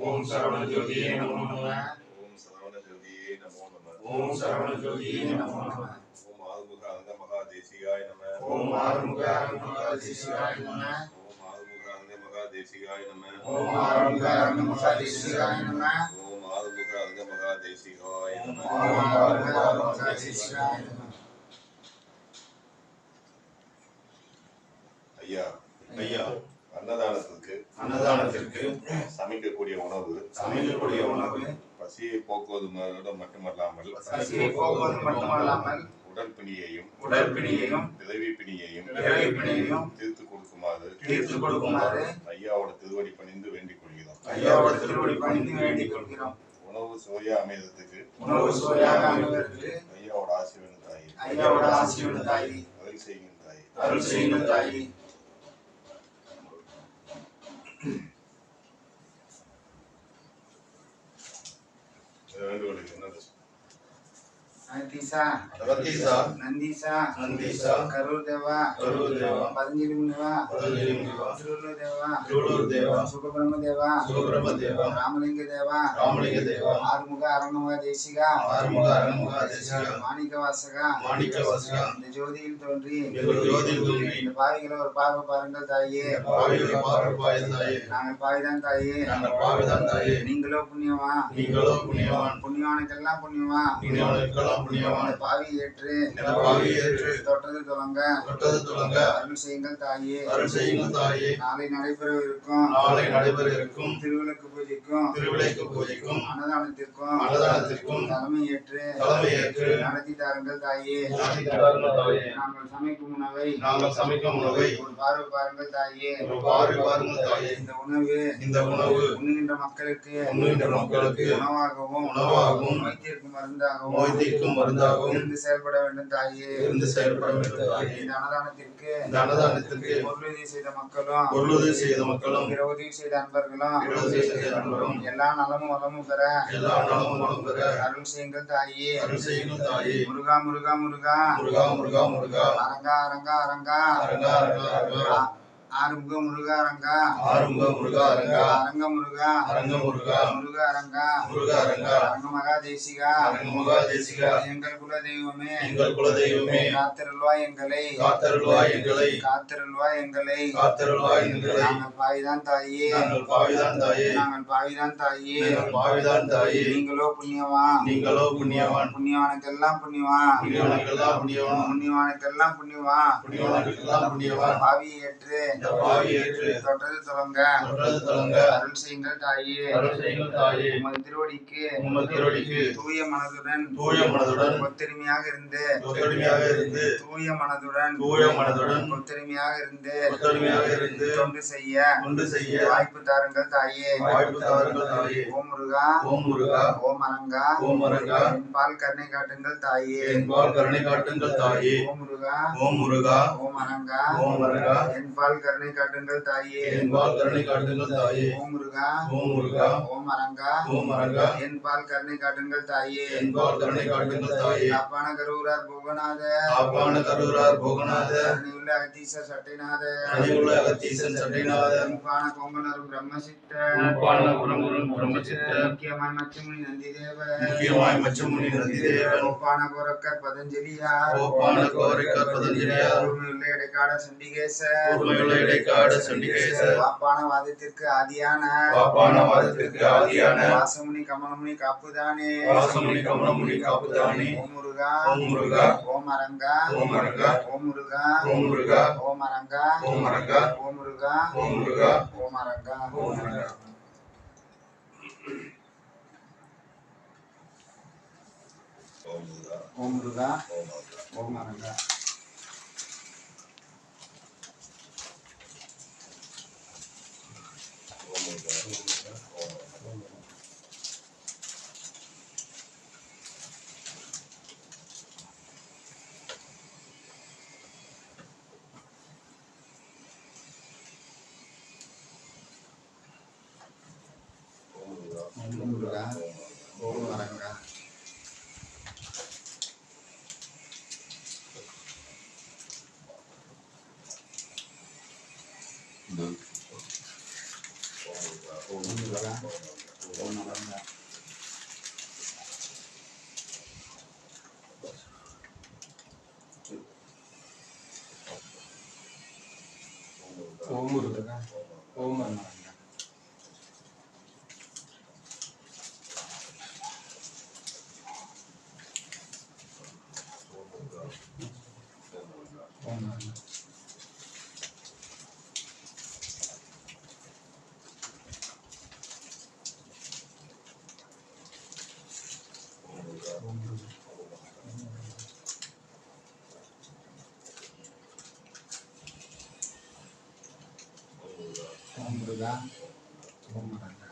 ஓம் சரவண ஜோதியே நமோ நம ஓம் சரவண ஜோதியே நமோ நம ஓம் சரவண ஜோதியே நமோ நம ஓம் ஆறுமுக அங்க மகா தேசிகாய நம ஓம் ஆறுமுக அருணாதிசிவாய நம ஓம் ஆறுமுக அங்க மகா தேசிகாய நம ஓம் ஆறுமுக அருணாதிசிவாய நம ஓம் ஆறுமுக அங்க மகா தேசிகாய நம ஓம் ஆறுமுக அருணாதிசிவாய நம ஐயா ஐயா அன்னதானத்திற்கு அன்னதானத்திற்கு சமைக்கக்கூடிய உணவு சமைக்கக்கூடிய உணவு பசியை போக்குவது மட்டும் மட்டுமல்லாமல் பசியை போக்குவது மட்டுமல்லாமல் உடல் பிணியையும் உடற்பிணியையும் பிறவி பிணியையும் பிறவி பிணியையும் தீர்த்து கொடுக்குமாறு தீர்த்து கொடுக்குமாறு ஐயாவோட திருவடி பணிந்து வேண்டிக் கொள்கிறோம். ஐயாவோட திருவடி பணிந்து வேண்டிக் கொள்கிறோம். உணவு சுவையா அமையறதுக்கு உணவு சுவையாக அமைவதற்கு ஐயாவோட ஆசீர்வாதம் தாயி. ஐயாவோட ஆசீர்வாத தாயி. அருள் தாயி. அருள் செய்யுங்கள் தாயி. இந்த நந்தீசா நந்தீசா கரூர் தேவா கரூர் தேவா பதஞ்சலி முனிவா பதஞ்சலி முனிவா திருவள்ளூர் தேவா திருவள்ளூர் தேவா சுப்பிரமணிய தேவா சுப்பிரம தேவா ராமலிங்க தேவா ராமலிங்க தேவா ஆறுமுக அரண்முக தேசிகா ஆறுமுக அரண்முக தேசிகா மாணிக்க வாசகா மாணிக்க வாசகா இந்த ஜோதியில் தோன்றி ஜோதியில் தோன்றி இந்த பாவிகளை ஒரு பார்வை பாருங்கள் தாயே. பாவிகளை பார்ப்பாய் தாயே நாங்கள் பாவிதான் தாயே. நாங்கள் பாவிதான் தாயே. நீங்களோ புண்ணியமா நீங்களோ புண்ணியவான். புண்ணியவானுக்கெல்லாம் புண்ணியமா புண்ணியவானுக்கெல்லாம் புண்ணியவான் பாவி ஏற்று பாவியை ஏற்று தொட்டது தொடங்க தொட்டது தொடங்க அருள் செய்யுங்கள் தாயே. அருள் செய்யுங்கள் தாயே. நாளை நடைபெறவிருக்கும். நாளை நடைபெற இருக்கும் திருவிளக்கு பூஜைக்கும். திருவிளைக்கு பூஜைக்கும். அன்னதானத்திற்கும். அன்னதானத்திற்கும். தலைமை ஏற்று தலைமை ஏற்று. நடத்தி தாருங்கள் தாயே. நடத்தி தருங்கள் தாயே. நாங்கள் சமைக்கும் உணவை நாங்கள் சமைக்கும் உணவை. ஒரு பார்வை பாருங்கள் தாயே. ஒரு பாரு பாருங்கள் தாயே. இந்த உணவு இந்த உணவு உண்ணுகின்ற மக்களுக்கு உண்ணுகின்ற மக்களுக்கு உணவாகவும் உணவாகவும் நோய்த்திற்கு மருந்தாகவும் நோய் மருந்தாகவும் இருந்து செயல்பட வேண்டும் தாயே. இருந்து செயல்பட வேண்டும் தாயே. இந்த அன்னதானத்திற்கு இந்த அன்னதானத்திற்கு பொருளுதவி செய்த மக்களும் பொருளுதவி செய்த மக்களும் பிற உதவி செய்த அன்பர்களும் பிற உதவி செய்த நண்பரும் எல்லா நலமும் வளமும் பெற எல்லா நலமும் வளம் பெற அருள் செய்யுங்கள் தாயே. அருள் செய்யுங்கள் தாயே. முருகா முருகா முருகா. முருகா முருகா முருகா. அரங்கா அரங்கா அரங்கா. அரங்கா அரங்கா அரங்கா. ஆறுமுக முருகா அரங்கா. ஆறுமுக முருகா அரங்கா. அரங்க முருகா. அரங்க முருகா. முருகா அரங்கா. முருகா அரங்கா. அரங்க மகா தேசிகா அரங்க முகா தேசிகா எங்கள் குல தெய்வமே எங்கள் குலதெய்வமே. காத்திருள்வாய் எங்களை. காத்தருள்வாய் எங்களை. காத்திருள்வாய் எங்களை. காத்தருள்வாய் எங்களை. நாங்கள் பாவிதான் தாயே. நாங்கள் பாவிதான் தாயே. நாங்கள் பாவிதான் தாயே. நாங்கள் பாவிதான் தாயே. நீங்களோ புண்ணியவா நீங்களோ புண்ணியவான். புண்ணியவானுக்கெல்லாம் புண்ணியவான். புண்ணியவானுக்கெல்லாம் புண்ணியவான். புண்ணியவானுக்கெல்லாம் புண்ணியவான். புண்ணியவானுக்கெல்லாம் புண்ணியவான். பாவியை ஏற்று இந்த பாவி ஏற்று தொட்டது தொடங்க தொட்டது தொடங்க அருள் செய்யுங்கள் தாயே. அருள் செய்யுங்கள் தாயே. உமது திருவடிக்கு உமது திருவடிக்கு தூய மனதுடன் தூய மனதுடன் ஒத்தெருமையாக இருந்து ஒத்துழைமையாக இருந்து தூய மனதுடன் தூய மனதுடன் ஒத்தெருமையாக இருந்து இருந்து தொண்டு செய்ய தொண்டு செய்ய வாய்ப்பு தாருங்கள் தாயே. வாய்ப்பு தாருங்கள் தாயே. ஓம் முருகா. ஓம் முருகா. ஓம் அரங்கா ஓம் என் பால் கருணை காட்டுங்கள் தாயே. என்பால் கருணை காட்டுங்கள் தாயே. ஓம் முருகா. ஓம் முருகா. ஓம் அரங்கா ஓம் அரங்கா என் பால் கருணை காட்டுங்கள் தாயே. என்பால் கருணை காட்டுங்கள் தாயே. ஓம் முருகா. ஓம் முருகா. ஓம் அரங்கா. ஓம் அரங்கா. என் பால் கருணை காட்டுங்கள் தாயே. என்பால் கருணை காட்டுங்கள் தாயே. காப்பான கரூரார் புவனாத ஆப்பான கரூரார் போகநாத. அருணியுள்ள அகத்தீச சட்டைநாத. அணிவுள்ள அகத்தீசன் சட்டைநாத. முப்பான கோம்பனரும் பிரம்மசித்த. முப்பான குரங்குடன் பிரம்மசித்த. முக்கியமாய் மச்சமுனி நந்திதேவ. முக்கியமாய் மச்சமுனி நந்திதேவன். கோப்பான கோரக்கர் பதஞ்சலியா ஓப்பான கோரைக்கார் பதஞ்சலியார். கூர்மையுள்ள இடைக்காட சண்டிகேச கூர்மையுள்ள இடைக்காடு சண்டிகேசர். வாப்பான வாதத்திற்கு ஆதியான. பாப்பான வாதத்திற்கு ஆதியான. வாசமுனி கமலமுனி காப்புதானே. வாசமுனி கமலமுனி காப்புதானி. ஓம் முருகா ஓம் முருகா ஓம் அரங்கா ஓம் அரங்கா ஓம் முருகா ஓம் முருகா ஓம் அரங்கா ஓம் அரங்கா ஓம் முருகா ஓம் முருகா ஓம் அரங்கா ஓம் அரங்கா ஓம் முருகா ஓம் முருகா ஓம் முருகா ஓம் அரங்கா ஓம் முருகா ஓம் முருகா ஓம் முருகா ஓம் முருகா ஓம் அரங்கா ஓம் முருகா ஓம் ஓம் முருகா ஓம் அரங்கா ஓம் முருகா ஓம் அரங்கா ஓம் அரங்கா ஓம் முருகா ஓம் முருகா ஓம் அரங்கா